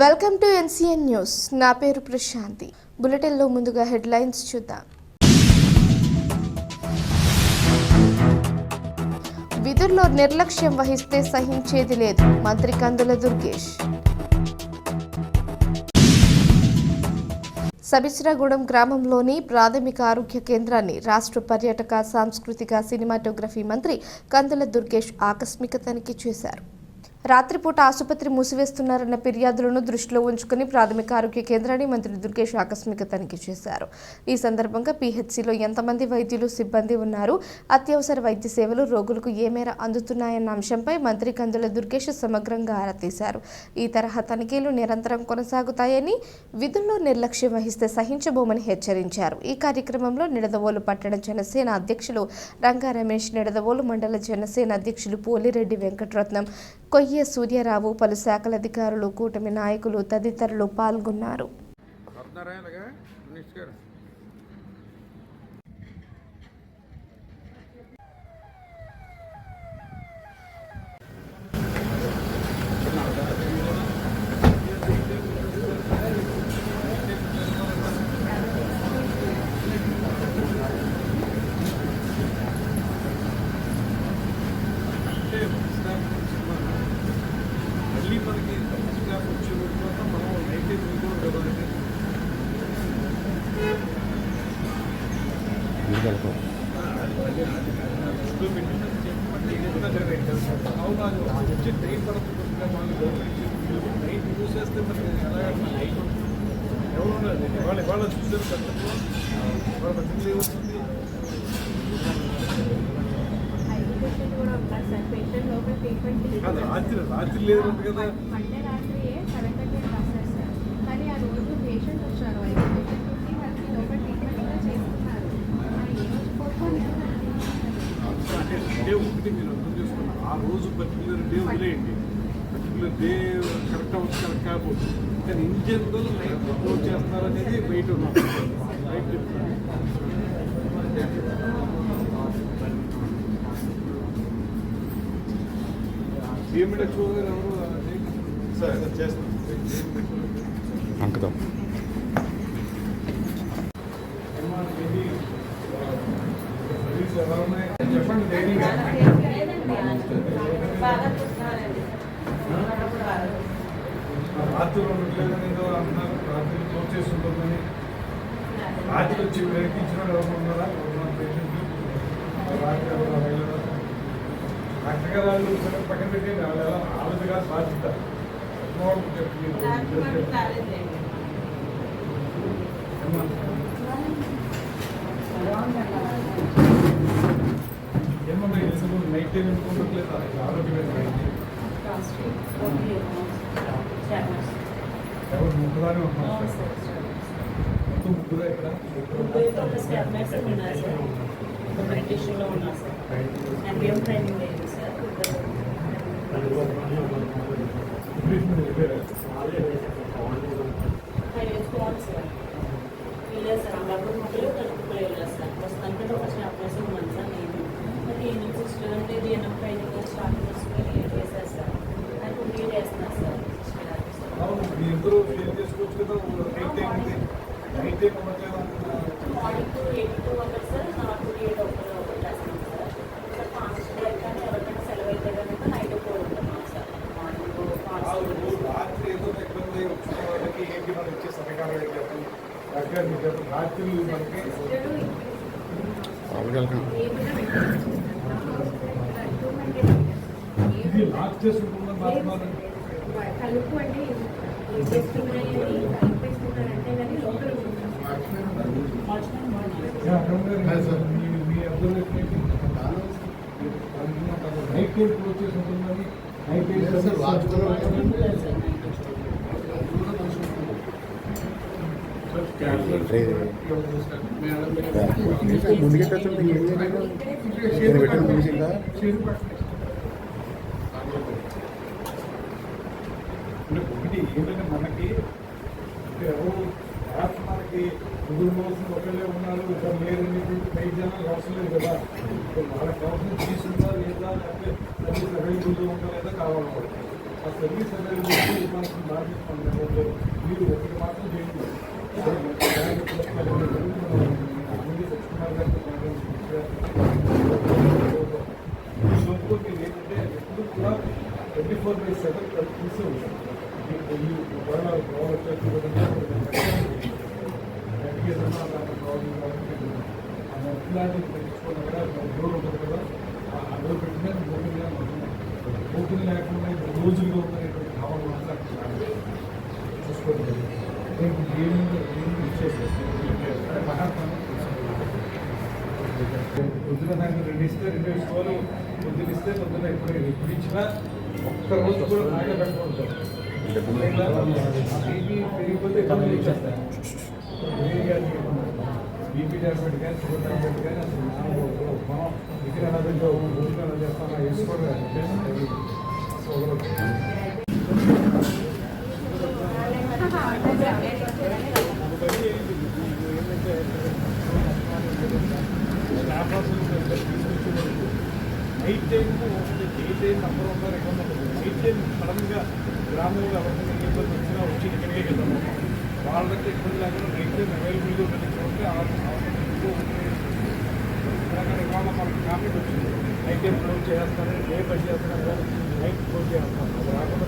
Welcome to NCN news. నా పేరు ప్రశాంతి. బులెటిన్లో ముందుగా హెడ్లైన్స్ చూద్దాం. విధుల్లో నిర్లక్ష్యం వహిస్తే సహించేది లేదు. మంత్రి కందుల దుర్గేష్. సబిస్రాగూడెం గ్రామంలోని ప్రాథమిక ఆరోగ్య కేంద్రాన్ని రాష్ట్ర పర్యాటక సాంస్కృతిక సినిమాటోగ్రఫీ మంత్రి కందుల దుర్గేష్ ఆకస్మిక తనిఖీ చేశారు. రాత్రిపూట ఆసుపత్రి మూసివేస్తున్నారన్న ఫిర్యాదులను దృష్టిలో ఉంచుకుని ప్రాథమిక ఆరోగ్య కేంద్రాన్ని మంత్రి దుర్గేష్ ఆకస్మిక తనిఖీ చేశారు. ఈ సందర్భంగా పీహెచ్సీలో ఎంతమంది వైద్యులు సిబ్బంది ఉన్నారు? అత్యవసర వైద్య సేవలు రోగులకు ఏ మేర అందుతున్నాయన్న అంశంపై మంత్రి కందుల దుర్గేష్ సమగ్రంగా ఆరా తీశారు. ఈ తరహా తనిఖీలు నిరంతరం కొనసాగుతాయని విధుల్లో నిర్లక్ష్యం వహిస్తే సహించబోమని హెచ్చరించారు. ఈ కార్యక్రమంలో నిడదవోలు పట్టణ జనసేన అధ్యక్షులు రంగా రమేష్ నిడదవోలు మండల జనసేన అధ్యక్షులు పోలిరెడ్డి వెంకటరత్నం కొయ్య సూర్యారావు పలు శాఖల అధికారులు కూటమి నాయకులు తదితరులు పాల్గొన్నారు. ఇప్పుడు పెట్టిన చెప్పమంటే ఇదంతా జరిగింది అవును అది వచ్చి టైం పడుతుంది వాళ్ళు గవర్నమెంట్ టైం యూజ్ చేస్తే మరి ఎవరు ఇవాళ ఇవాళ చూసారు ఇవాళ ఏమవుతుంది రాత్రి రాత్రి లేదు కదా మండే రాత్రి సెవెన్ థర్టీ రాస్తారు సార్ కానీ ఆ రోజు పేషెంట్ వచ్చారు ఐదు పేషెంట్ వచ్చి వాళ్ళకి లోపల ట్రీట్మెంట్ కూడా చేస్తున్నారు మరి ఏ రోజు పోతుంది అంటే డే ఒకటి మీరు అర్థం చేసుకున్నారు ఆ రోజు పర్టికులర్ డే వదిలేయండి పర్టికులర్ డే కరెక్ట్ కాకపోవచ్చు కానీ ఇన్ జనరల్ నైట్ క్లోజ్ చేస్తారనేది బయట ఉన్నాం రైట్ సిఎంహెచ్ఓ గారు ఎవరు? సార్ చేస్తాం. అంకితం. చెప్పండి ధైర్యంగా రాత్రి ఉండట్లేదని ఏదో అన్నారు రాత్రి క్లోజ్ చేసి ఉంటుందని రాత్రి వచ్చి ప్రయత్నించిన ఎవరు ఉన్నారా పేషెంట్లు రాత్రి ఎవరు వెళ్ళరా డాక్టర్ గారు వాళ్ళు సరే పక్కన పెట్టి వాళ్ళు ఎలా ఆలోచనగా బాధ్యత ఏమన్నా నైట్ టైం ఆరోగ్యమైన ఎవరు ముగ్గురానే ఉంటున్నారు సార్ మొత్తం ముగ్గురా ఇక్కడ బ్రిటిష్లో ఉన్నా కలుపు అంటే ఏం చేస్తున్నాయని కలిపేస్తున్నారంటే కానీ లోపల వాచ్మెన్ మార్నింగ్ అక్కడ మీ మీ అబ్జర్వేషన్ ఏంటి నైట్ టైం క్లోజ్ చేసి ఉంటుందని నైట్ టైం ఒకటి ఏంటంటే మనకి అంటే ఎవరు యాప్ మనకి ముగ్గురు మోసం ఒకళ్ళే ఉన్నారు ఇద్దరు లేరని ఐదు జనాలు అవసరం లేదు కదా వాళ్ళకి అవసరం తీసుకుందా లేదా లేకపోతే సర్వీస్ అవైలబుల్ ఉందా లేదా కావాలి వాళ్ళకి ఆ సర్వీస్ అనేది మనకు బాధిస్తుంది మీరు ఒకటి మాత్రం చేయండి. ఏంటంటే ఎప్పుడు కూడా ట్వంటీ ఫోర్ బై సెవెన్ కలిసి ఉంటాం ఈ గొడవ గొడవ ఇలాంటి పెంచుకోవడం కూడా డోర్ ఉంటుంది కదా ఆ డోర్ పెట్టినా ఓపెన్గా ఉంటుంది ఓపెన్ లేకుండా ఇప్పుడు రోజులుగా ఉన్నటువంటి భావన మాత్రం చూసుకోవడం పొద్దున నాకు రెండు ఇస్తే రెండు ఇసుకోవాలి పొద్దున ఇస్తే పొద్దున ఎప్పుడు ఎప్పుడు ఇచ్చినా ఒక్క రోజు కూడా నాకే పెట్టుకుంటాను బీపీ పెరిగిపోతే ఇబ్బందులు ఇచ్చేస్తాను బీపీ టాబ్లెట్ కానీ షుగర్ టాబ్లెట్ కానీ అసలు మనం ఇక్కడ అన్నదంటే ఊరిలో చేస్తాను వేసుకోవడం so night time day time అందరూ ఉంటారు ఎక్కడ ఉంటుంది నైట్ టైం సడన్గా గ్రామంలో ఎవరికైనా ఇబ్బంది వచ్చినా వచ్చి ఇక్కడికే వెళ్తాము వాళ్ళకి ఇబ్బంది లేకుండా నైట్ టైం అవైలబుల్గా ఉంటుంది చూడండి ఇవాళ మనకు కామెంట్ వచ్చింది. నైట్ టైం ఫోన్ చేస్తారని డే పని చేస్తారని నైట్ ఫోన్ చేస్తాను అది రాకుండా